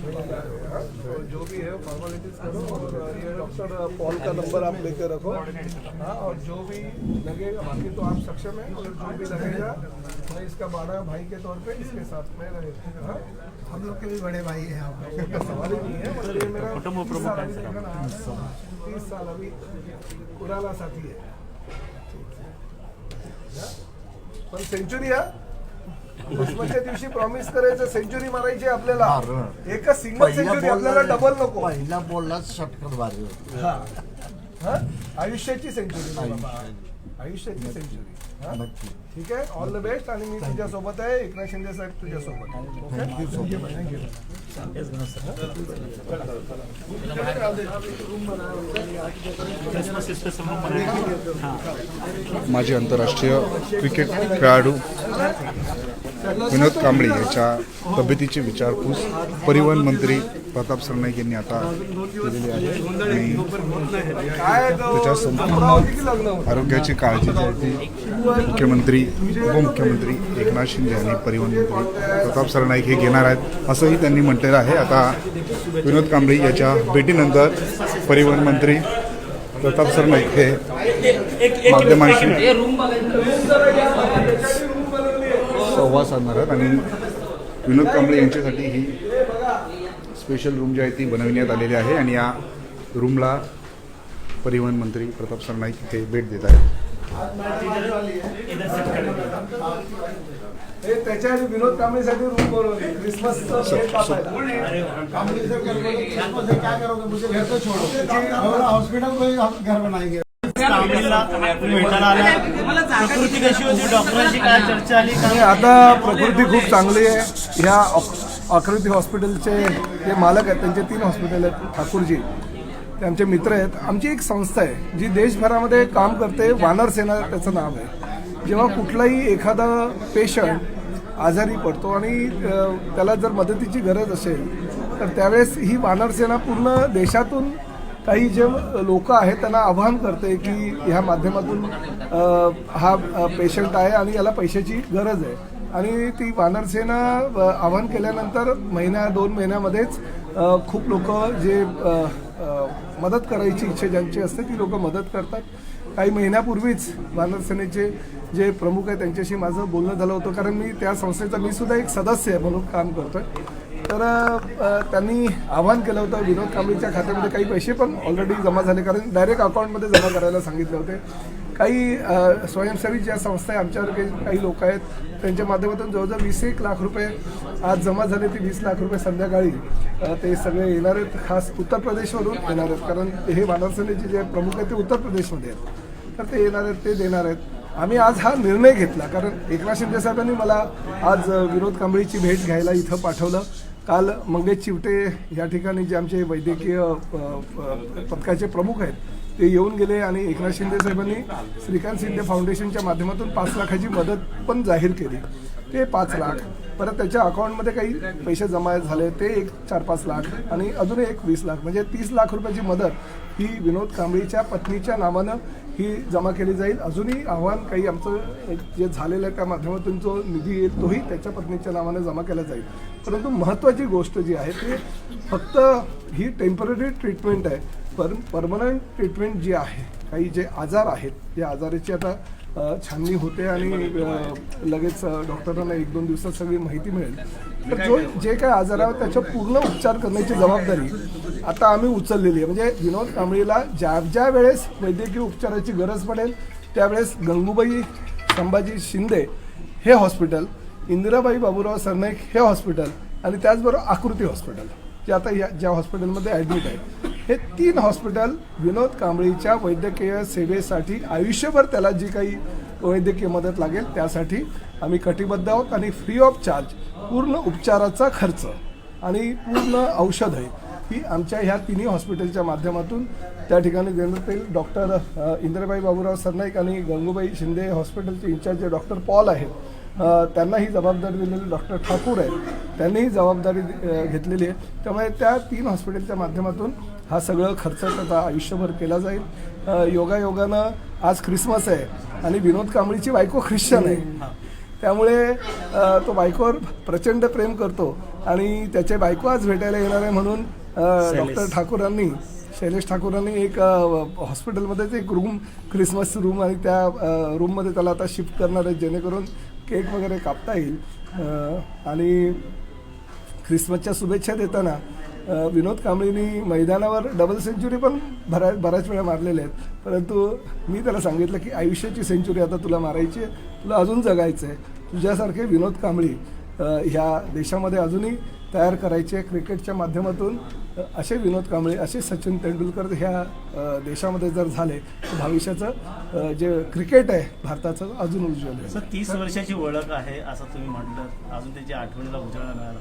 तो जो भी है फॉर्मेलिटीज करो और ये डॉक्टर पॉल का नंबर आप लेकर रखो। हाँ और जो भी लगेगा बाकी तो आप सक्षम है और जो भी लगेगा मैं इसका बड़ा भाई के तौर पे इसके साथ में रहेगा हाँ? हम लोग के भी बड़े भाई हैं आप सवाल ही नहीं है मगर ये मेरा तीस साल अभी पुराना साथी है। हा? पण सेंचुरी हा। क्रिसमसच्या दिवशी प्रॉमिस करायचं सेंचुरी मारायची आपल्याला. एकच सिंगल सेंचुरी आपल्याला डबल नको. पहिला बॉललाच षटकार होते. हा. हा? आयुष्याची सेंचुरी बाबा. आयुष्याची सेंचुरी हा? नक्की. ठीक आहे? ऑल द बेस्ट आणि मी तुझ्यासोबत आहे. एकनाथ शिंदे साहेब तुझ्यासोबत आहे. ओके माजी आंतरराष्ट्रीय क्रिकेट खेळाडू. विनोद कांबळे याच्या तब्येतीची विचारपूस परिवहन मंत्री प्रताप सरनाईक यांनी आता केलेली आहे आणि त्याच्या संपूर्ण? आरोग्याची काळजी जी आहे ती मुख्यमंत्री उपमुख्यमंत्री एकनाथ शिंदे आणि परिवहन मंत्री प्रताप सरनाईक हे घेणार आहेत असंही त्यांनी म्हटलेलं आहे आता विनोद कांबळे याच्या भेटीनंतर परिवहन मंत्री प्रताप सरनाईक हे माध्यमांशी संवाद साधणार आहेत आणि विनोद कांबळे यांच्यासाठी ही स्पेशल रूम जी आहे ती बनविण्यात आलेली आहे आणि या रूमला परिवहन मंत्री प्रताप सरनाईक हे भेट देत आहेत. हे त्याच्या विनोद कांबळेसाठी रूम बनवली. क्रिसमस क्या करोगे मुझे घर तो छोड़ो. हॉस्पिटल घर बनाएंगे प्रकृती कशी होती? डॉक्टरांची काय चर्चा आली? आणि आता प्रकृती खूप चांगली आहे. ह्या आकृती हॉस्पिटलचे जे मालक आहेत त्यांचे तीन हॉस्पिटल आहेत ठाकूरजी. ते आमचे मित्र आहेत. आमची एक संस्था आहे जी देशभरामध्ये काम करते वानर सेना त्याचं नाव आहे. जेव्हा कुठलाही एखादा पेशंट आजारी पडतो आणि त्याला जर मदतीची गरज असेल तर त्यावेळेस ही वानर सेना पूर्ण देशातून काही जे लोक आहेत त्यांना आवाहन करते की ह्या माध्यमातून हा पेशंट आहे आणि याला पैशाची गरज आहे. आणि ती वानरसेना आव्हान आवाहन केल्यानंतर महिन्या दोन महिन्यामध्येच खूप लोक जे मदत करायची इच्छा ज्यांची असते ती लोक मदत करतात. काही महिन्यापूर्वीच वानरसेनेचे जे प्रमुख आहे त्यांच्याशी माझं बोलणं झालं होतं. कारण मी त्या संस्थेचा मी सुद्धा एक सदस्य आहे म्हणून काम करतोय. तर त्यांनी आवाहन केलं होतं विनोद कांबळीच्या खात्यामध्ये काही पैसे पण ऑलरेडी जमा झाले. कारण डायरेक्ट अकाउंटमध्ये जमा करायला सांगितले होते. काही स्वयंसेवी ज्या संस्था आहे आमच्यावर काही काही लोक आहेत त्यांच्या माध्यमातून जवळजवळ वीस एक लाख रुपये आज जमा झाले. ते वीस लाख रुपये संध्याकाळी ते सगळे येणार आहेत. खास उत्तर प्रदेशवरून येणार आहेत. कारण हे वानरसेनेचे जे प्रमुख आहेत ते उत्तर प्रदेशमध्ये आहेत. तर ते येणार आहेत ते देणार आहेत. आम्ही आज हा निर्णय घेतला. कारण एकनाथ शिंदे साहेबांनी मला आज विनोद कांबळीची भेट घ्यायला इथं पाठवलं. काल मंगेश चिवटे या ठिकाणी जे आमचे वैद्यकीय पथकाचे प्रमुख आहेत ते येऊन गेले आणि एकनाथ शिंदे साहेबांनी श्रीकांत शिंदे फाउंडेशनच्या माध्यमातून पाच लाखाची मदत पण जाहीर केली. ते पाच लाख. परत त्याच्या अकाउंटमध्ये काही पैसे जमा झाले ते एक चार पाच लाख आणि अजून एक वीस लाख. म्हणजे तीस लाख रुपयाची मदत ही विनोद कांबळीच्या पत्नीच्या नावानं ही जमा केली जाईल. अजूनही आव्हान काही आमचं जे झालेलं आहे त्या माध्यमातून जो निधी येईल तोही त्याच्या पत्नीच्या नावाने जमा केला जाईल. परंतु महत्त्वाची गोष्ट जी आहे ती फक्त ही टेंपररी ट्रीटमेंट आहे. पर परमनंट ट्रीटमेंट जी आहे काही जे आजार आहेत या आजाराची आता छाननी होते आणि लगेच डॉक्टरांना एक दोन दिवसात सगळी माहिती मिळेल. तर जो जे काय आजार आहे त्याच्या पूर्ण उपचार करण्याची जबाबदारी आता आम्ही उचललेली आहे. म्हणजे विनोद कांबळीला ज्या ज्या वेळेस वैद्यकीय उपचाराची गरज पडेल त्यावेळेस गंगूबाई संभाजी शिंदे हे हॉस्पिटल इंदिराबाई बाबूराव सरनाईक हे हॉस्पिटल आणि त्याचबरोबर आकृती हॉस्पिटल जे आता या ज्या हॉस्पिटलमध्ये ॲडमिट आहे हे तीन हॉस्पिटल विनोद कांबळीच्या वैद्यकीय सेवेसाठी आयुष्यभर त्याला जी काही वैद्यकीय मदत लागेल त्यासाठी आम्ही कटिबद्ध आहोत आणि फ्री ऑफ चार्ज पूर्ण उपचाराचा खर्च आणि पूर्ण औषध आहे ही आमच्या ह्या तिन्ही हॉस्पिटलच्या माध्यमातून त्या ठिकाणी देण्यात येईल. डॉक्टर इंद्रबाई बाबूराव सरनाईक आणि गंगूबाई शिंदे हॉस्पिटलचे इन्चार्ज डॉक्टर पॉल आहेत. त्यांना ही जबाबदारी दिलेली डॉक्टर ठाकूर आहेत. त्यांनीही जबाबदारी घेतलेली आहे. त्यामुळे त्या तीन हॉस्पिटलच्या माध्यमातून हा सगळं खर्च त्याचा आयुष्यभर केला जाईल. योगायोगानं आज ख्रिसमस आहे आणि विनोद कांबळीची बायको ख्रिश्चन आहे. त्यामुळे तो बायकोवर प्रचंड प्रेम करतो आणि त्याचे बायको आज भेटायला येणार आहे म्हणून डॉक्टर ठाकूरांनी शैलेश ठाकूरांनी एक हॉस्पिटलमध्येच एक रूम क्रिसमस रूम आणि त्या रूममध्ये त्याला आता शिफ्ट करणार आहे जेणेकरून केक वगैरे कापता येईल. आणि ख्रिसमसच्या शुभेच्छा देताना विनोद कांबळीनी मैदानावर डबल सेंचुरी पण भरा बऱ्याच वेळा मारलेल्या आहेत. परंतु मी त्याला सांगितलं की आयुष्याची सेंचुरी आता तुला मारायची आहे तुला अजून जगायचं आहे. तुझ्यासारखे विनोद कांबळी ह्या देशामध्ये अजूनही तयार करायचे क्रिकेटच्या माध्यमातून. असे विनोद कांबळे असे सचिन तेंडुलकर ह्या देशामध्ये जर झाले तर भविष्याचं जे क्रिकेट आहे भारताचं अजून उज्ज्वल आहे. सर तीस वर्षाची ओळख आहे असं तुम्ही म्हटलं. अजून त्याची आठवणीला उजाळा मिळाला.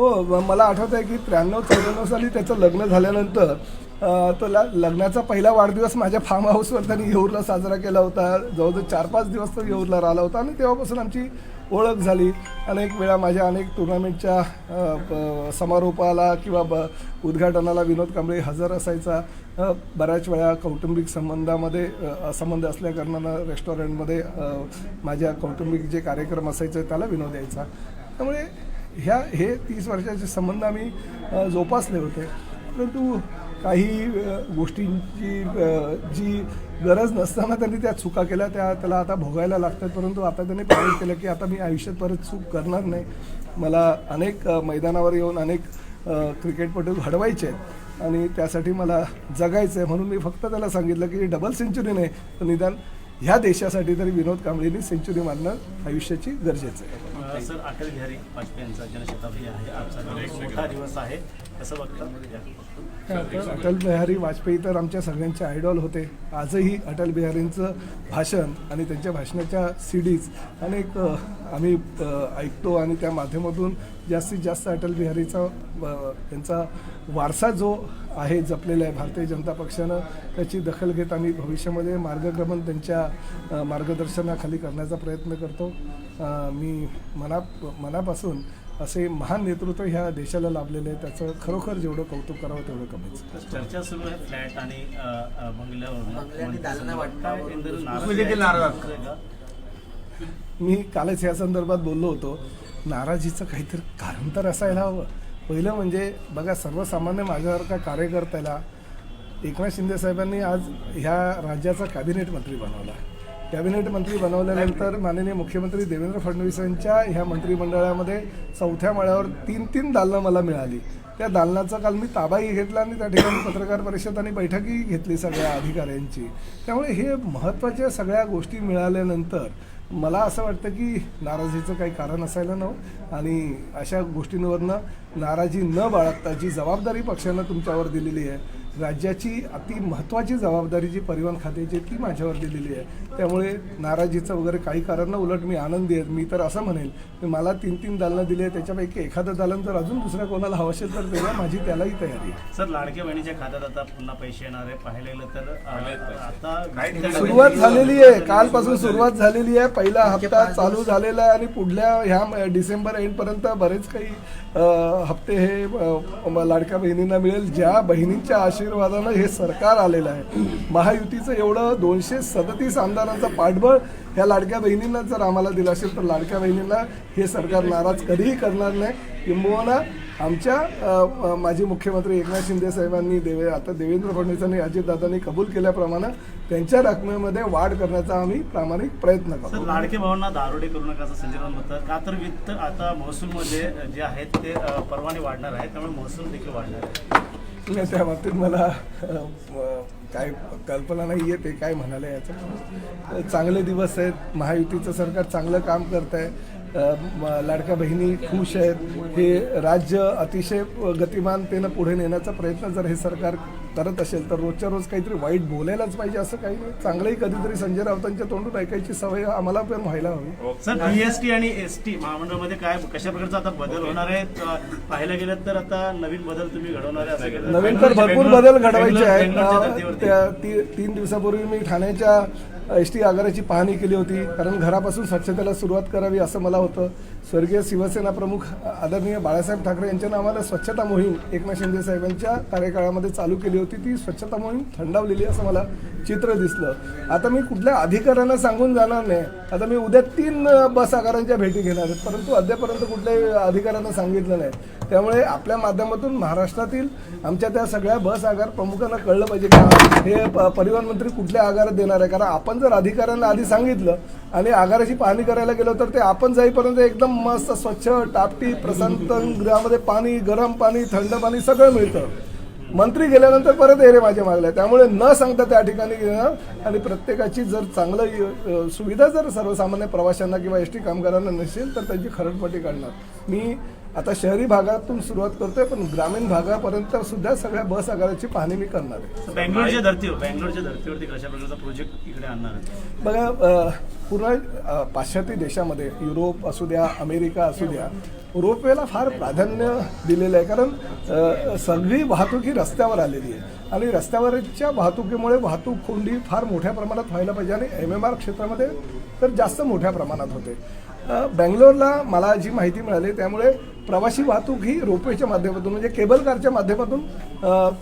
हो मला आठवत आहे की त्र्याण्णव चौऱ्याण्णव साली त्याचं लग्न झाल्यानंतर तो लग्नाचा पहिला वाढदिवस माझ्या फार्म हाऊसवर त्यांनी येऊरला साजरा केला होता. जवळजवळ चार पाच दिवस तो येऊरला राहिला होता आणि तेव्हापासून आमची ओळख झाली. अनेक वेळा माझ्या अनेक टुर्नामेंटच्या समारोपाला किंवा ब उद्घाटनाला विनोद कांबळे हजर असायचा. बऱ्याच वेळा कौटुंबिक संबंधामध्ये संबंध असल्याकारणानं रेस्टॉरंटमध्ये माझ्या कौटुंबिक जे कार्यक्रम असायचे त्याला विनोद यायचा. त्यामुळे ह्या हे तीस वर्षाचे संबंध आम्ही जोपासले होते. परंतु काही गोष्टींची जी गरज नसताना त्यांनी त्या चुका केल्या त्या त्याला आता भोगायला लागतात. परंतु आता त्यांनी प्रवेश केलं की आता मी आयुष्यात परत चूक करणार नाही. मला अनेक मैदानावर येऊन अनेक क्रिकेटपटू घडवायचे आहेत. आणि त्यासाठी मला जगायचं आहे. म्हणून मी फक्त त्याला सांगितलं की डबल सेंचुरी नाही तर निदान ह्या देशासाठी तरी विनोद कांबळीने सेंचुरी मारणं आयुष्याची गरजेचं आहे. सर अटल बिहारी वाजपेयी यांचा जनशताब्दी आहे. आजचा दिवस मोठा दिवस आहे. कसं बघता अटल बिहारी वाजपेयी तर आमच्या सगळ्यांचे आयडॉल होते. आजही अटल बिहारींचं भाषण आणि त्यांच्या भाषणाच्या सीडीज अनेक आम्ही ऐकतो आणि त्या माध्यमातून जास्तीत जास्त अटल बिहारीचा त्यांचा वारसा जो आहे जपलेला आहे भारतीय जनता पक्षानं त्याची दखल घेत आम्ही भविष्यामध्ये मार्गक्रमण त्यांच्या मार्गदर्शनाखाली करण्याचा प्रयत्न करतो. मी मना मनापासून असे महान नेतृत्व ह्या देशाला लाभलेले आहे. त्याचं खरोखर जेवढं कौतुक करावं तेवढं कमीच. चर्चा सुरू आहे फ्लॅट आणि म्हणजे का? मी कालच या संदर्भात बोललो होतो नाराजीचं काहीतरी कारण तर असायला हवं. पहिलं म्हणजे बघा सर्वसामान्य माझ्यासारखा कार्यकर्त्याला एकनाथ शिंदे साहेबांनी आज ह्या राज्याचा कॅबिनेट मंत्री बनवला. कॅबिनेट मंत्री बनवल्यानंतर माननीय मुख्यमंत्री देवेंद्र फडणवीसांच्या ह्या मंत्रिमंडळामध्ये चौथ्या माळ्यावर तीन तीन दालनं मला मिळाली. त्या दालनाचा काल मी ताबाही घेतला आणि त्या ठिकाणी पत्रकार परिषद आणि बैठकही घेतली सगळ्या अधिकाऱ्यांची. त्यामुळे हे महत्त्वाच्या सगळ्या गोष्टी मिळाल्यानंतर मला असं वाटतं की नाराजीचं काही कारण असायला नव्हतं आणि अशा गोष्टींवरनं नाराजी न बाळगता जी जबाबदारी पक्षानं तुमच्यावर दिलेली आहे राज्याची अति महत्त्वाची जबाबदारी जी परिवहन खात्याची आहे, ती माझ्यावर दिलेली आहे. त्यामुळे नाराजीचं वगैरे काही कारण उलट मी आनंदी आहे. मी तर असं म्हणेल की मला तीन तीन दालनं दिली आहे त्याच्यापैकी एखादं दालन जर अजून दुसऱ्या कोणाला हवं असेल तर देवा माझी त्यालाही तयारी आहे. सर लाडक्या बहिणीच्या खात्यात आता पुन्हा पैसे येणार आहे. पाहायला गेलं तर आता सुरुवात झालेली आहे. कालपासून सुरुवात झालेली आहे. पहिला हप्ता चालू झालेला आहे आणि पुढल्या ह्या डिसेंबर एंडपर्यंत बरेच काही हप्ते हे लाडक्या बहिणींना मिळेल. ज्या बहिणींच्या आशीर्वादानं हे सरकार आलेलं आहे. महायुतीचं एवढं दोनशे सदतीस आमदारांचं पाठबळ ह्या लाडक्या बहिणींना जर आम्हाला दिलं असेल तर लाडक्या बहिणींना हे सरकार नाराज कधीही करणार नाही. किंबहुना आमच्या माजी मुख्यमंत्री एकनाथ शिंदे साहेबांनी देवे आता देवेंद्र फडणवीसांनी अजितदादांनी कबूल केल्याप्रमाणे त्यांच्या रकमेमध्ये वाढ करण्याचा आम्ही प्रामाणिक प्रयत्न करतो. लाडके भावांना दारोडे करू नका असं संजय म्हणतात. का तर वित्त आता महसूलमध्ये जे आहेत ते परवाने वाढणार आहे त्यामुळे महसूल देखील वाढणार आहे. नाही, त्या बाबतीत मला काय कल्पना नाही आहे ते काय म्हणाले याचं. चांगले दिवस आहेत महायुतीचं सरकार चांगलं काम करत आहे लाडक्या बहिणी खुश आहेत. हे राज्य अतिशय गतिमानतेनं पुढे नेण्याचा प्रयत्न जर हे सरकार करत असेल तर रोजच्या रोज काहीतरी वाईट बोलायलाच पाहिजे असं काही नाही. चांगलंही कधीतरी संजय राऊतांच्या तोंडून ऐकायची सवय आम्हाला पण व्हायला हवी. सर बीएसटी आणि एस टी महामंडळामध्ये काय कशा प्रकारचा आता बदल होणार आहे? पाहायला गेलं तर आता नवीन बदल तुम्ही घडवणार आहे नवीन तर. भरपूर बदल घडवायचे आहेत. तीन दिवसापूर्वी मी ठाण्याच्या एस टी आगाराची पाहणी केली होती. कारण घरापासून स्वच्छतेला सुरुवात करावी असं मला होतं. स्वर्गीय शिवसेना प्रमुख आदरणीय बाळासाहेब ठाकरे यांच्या नावाला स्वच्छता मोहीम एकनाथ शिंदे साहेबांच्या कार्यकाळामध्ये चालू केली होती. ती स्वच्छता मोहीम थंडावलेली असं मला चित्र दिसलं. आता मी कुठल्या अधिकाऱ्यांना सांगून जाणार नाही. आता मी उद्या तीन बस आगारांच्या भेटी घेणार आहेत परंतु अद्यापर्यंत कुठल्याही अधिकाऱ्यांना सांगितलं नाही. त्यामुळे आपल्या माध्यमातून महाराष्ट्रातील आमच्या त्या सगळ्या बस आगार प्रमुखांना कळलं पाहिजे की हे प- परिवहन मंत्री कुठल्या आगारात देणार आहे. कारण आपण जर अधिकाऱ्यांना आधी सांगितलं आणि आगाराची पाहणी करायला गेलो तर ते आपण जाईपर्यंत एकदम मस्त स्वच्छ टापटी प्रशांत गृहामध्ये पाणी गरम पाणी थंड पाणी सगळं मिळतं. मंत्री गेल्यानंतर परत एरे माझ्या मागल्या. त्यामुळे न सांगता त्या ठिकाणी घेणं आणि प्रत्येकाची जर चांगलं सुविधा जर सर्वसामान्य प्रवाशांना किंवा एस टी कामगारांना नसेल तर त्यांची खरडपट्टी काढणार. मी आता शहरी भागातून सुरुवात करतोय पण ग्रामीण भागापर्यंत सुद्धा सगळ्या बस आगाराची पाहणी मी करणार आहे. बँगलोरच्या धर्तीवर बँगलोरच्या धर्तीवरती कशा प्रकारचा प्रोजेक्ट इकडे आणणार आहे बघा पूर्ण पाश्चात्य देशामध्ये युरोप असू द्या अमेरिका असू द्या रोपवेला फार प्राधान्य दिलेलं आहे. कारण सगळी वाहतूक ही रस्त्यावर आलेली आहे. आणि रस्त्यावरच्या वाहतुकीमुळे वाहतूक कोंडी फार मोठ्या प्रमाणात व्हायला पाहिजे आणि एम एम आर क्षेत्रामध्ये तर जास्त मोठ्या प्रमाणात होते. बँगलोरला मला जी माहिती मिळाली त्यामुळे प्रवासी वाहतूक ही रोपवेच्या माध्यमातून म्हणजे केबल कारच्या माध्यमातून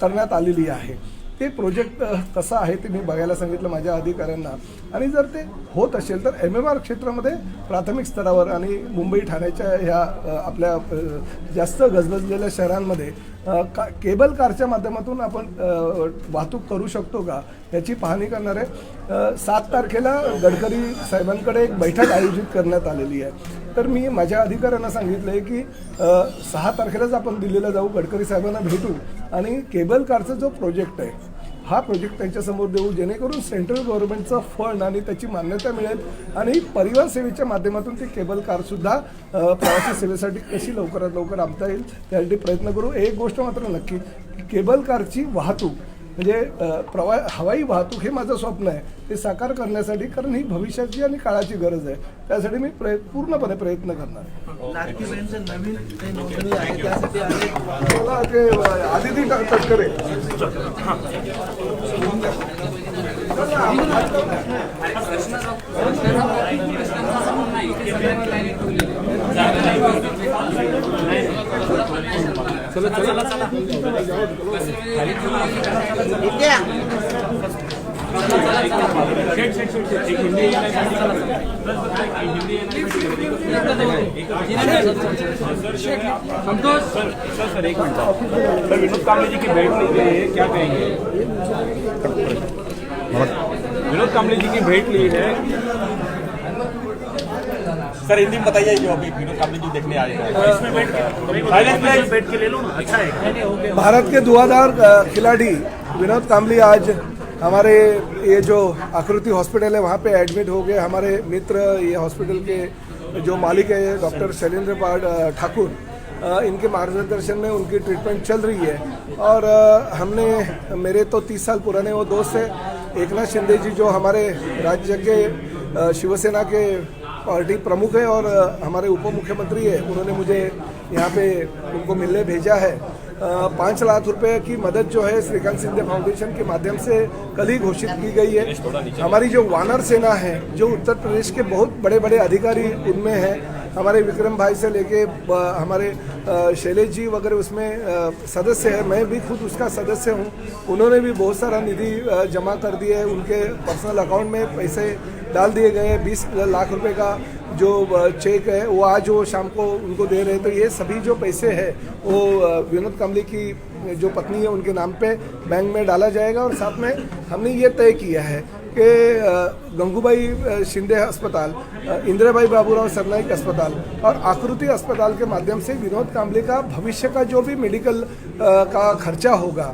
करण्यात आलेली आहे. ते प्रोजेक्ट अ, कसं आहे ते मी बघायला सांगितलं माझ्या अधिकाऱ्यांना. आणि जर ते होत असेल तर एम एम आर क्षेत्रामध्ये प्राथमिक स्तरावर आणि मुंबई ठाण्याच्या ह्या आपल्या जास्त गजबजलेल्या शहरांमध्ये का केबल कारच्या माध्यमातून आपण वाहतूक करू शकतो का याची पाहणी करणार आहे सात तारखेला गडकरी साहेबांकडे एक बैठक आयोजित करण्यात आलेली आहे. तर मी माझ्या अधिकाऱ्यांना सांगितलं आहे की सहा तारखेलाच आपण दिल्लीला जाऊ गडकरी साहेबांना भेटू आणि केबल कारचा जो प्रोजेक्ट आहे हा प्रोजेक्ट त्यांच्यासमोर देऊ जेणेकरून सेंट्रल गव्हर्नमेंटचा फंड आणि त्याची मान्यता मिळेल. आणि परिवार सेवेच्या माध्यमातून ती केबल कारसुद्धा प्रवासी सेवेसाठी कशी लवकरात लवकर आणता येईल त्यासाठी प्रयत्न करू. एक गोष्ट मात्र नक्की केबल कारची वाहतूक म्हणजे प्रवा हवाई वाहतूक हे माझं स्वप्न आहे. ते साकार करण्यासाठी कारण ही भविष्याची आणि काळाची गरज आहे. त्यासाठी मी प्रय पूर्णपणे प्रयत्न करणार आहे. लाडकी बहीणचं नवीन काही नोंदणी आहे त्यासाठी अनेक मला ते अ, आदिती ट- तटकरे विनोद कांबळे जी की भेंट ली है क्या कहेंगे विनोद कांबळे जी की भेंट ली है सर हिंदी में बताइए जो अभी विनोद कांबले जी देखने आए हैं। इसमें बैठ के साइलेंस में बैठ के ले लो ना। अच्छा है। भारत के धुआंधार अ, खिलाड़ी विनोद कामली आज हमारे ये जो आकृति हॉस्पिटल है वहाँ पे एडमिट हो गए हमारे मित्र ये हॉस्पिटल के जो मालिक है डॉक्टर शैलेंद्र अ, ठाकुर इनके मार्गदर्शन में उनकी ट्रीटमेंट चल रही है। और हमने मेरे तो तीस साल पुराने वो दोस्त है एकनाथ शिंदे जी जो हमारे राज्य के शिवसेना के पार्टी प्रमुख है और हमारे उप मुख्यमंत्री है। उन्होंने मुझे यहाँ पे उनको मिलने भेजा है। पाँच लाख रुपए की मदद जो है श्रीकांत सिंधे फाउंडेशन के माध्यम से कल ही घोषित की गई है। हमारी जो वानर सेना है, जो उत्तर प्रदेश के बहुत बड़े बड़े अधिकारी उनमें हैं हमारे विक्रम भाई से लेके हमारे शैलेश जी वगैरह उसमें सदस्य है। मैं भी खुद उसका सदस्य हूँ। उन्होंने भी बहुत सारा निधि जमा कर दिए है। उनके पर्सनल अकाउंट में पैसे डाल दिए गए हैं। बीस लाख रुपए का जो चेक है, वो आज वो शाम को उनको दे रहे हैं। तो ये सभी जो पैसे है, वो विनोद कमली की, जो पत्नी है, उनके नाम पे बैंक में डाला जाएगा। और साथ में हमने ये तय किया है कि गंगूबाई शिंदे अस्पताल इंदिराबाई बाबूराव सरनाइक अस्पताल और आकृति अस्पताल के माध्यम से विनोद कांबले का भविष्य का जो भी मेडिकल का खर्चा होगा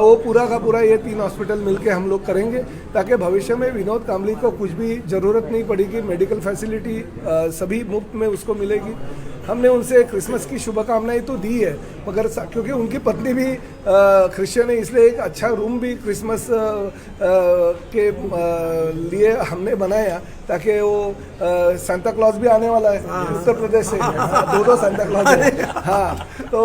वो पूरा का पूरा ये तीन हॉस्पिटल मिलके हम लोग करेंगे ताकि भविष्य में विनोद कांबली को कुछ भी ज़रूरत नहीं पड़ेगी, मेडिकल फैसिलिटी सभी मुफ़्त में उसको मिलेगी। हमने उनसे क्रिसमस की शुभकामनाएँ तो दी है मगर क्योंकि उनकी पत्नी भी क्रिश्चियन है इसलिए एक अच्छा रूम भी क्रिसमस के लिए हमने बनाया ताकि वो सांता क्लॉज भी आने वाला है उत्तर प्रदेश से। दो दो सांता क्लॉज है। हाँ तो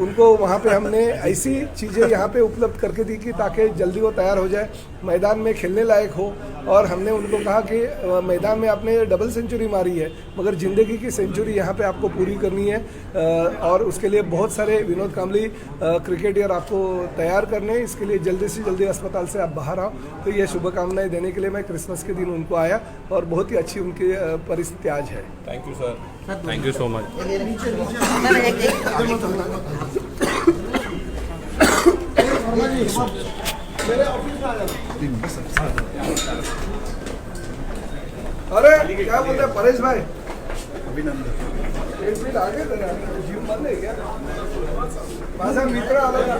उनको वहाँ पे हमने ऐसी चीज़ें यहाँ पे उपलब्ध करके दी कि ताकि जल्दी वो तैयार हो जाए मैदान में खेलने लायक हो। और हमने उनको कहा कि मैदान में आपने डबल सेंचुरी मारी है मगर ज़िंदगी की सेंचुरी यहाँ पे आपको पूरी करनी है और उसके लिए बहुत सारे विनोद कामली क्रिकेटियर आपको तैयार करने हैं। इसके लिए जल्दी से जल्दी अस्पताल से आप बाहर आओ। तो ये शुभकामनाएँ देने के लिए मैं क्रिसमस के दिन उनको आया और बहुत ही अच्छी उनकी परिस्थिति आज है। Thank you sir thank you so much अरे क्या बोलते हैं परेश भाई? अभिनंदन. माझा मित्र आला का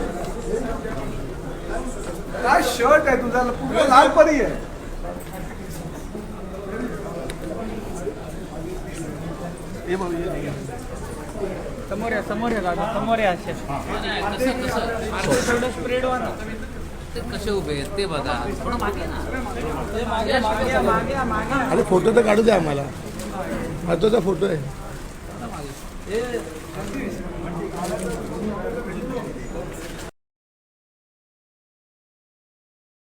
काय शर्ट आहे तुझा? पूर्ण लाल परी आहे समोर या समोर या दादा समोर या असे थोडं स्प्रेड व्हा ना. ते कसे उभे आहेत ते बघा. थोडं मागे ना. मागे मागे मागे फोटो तर काढू द्या आम्हाला. महत्त्वाचा फोटो आहे.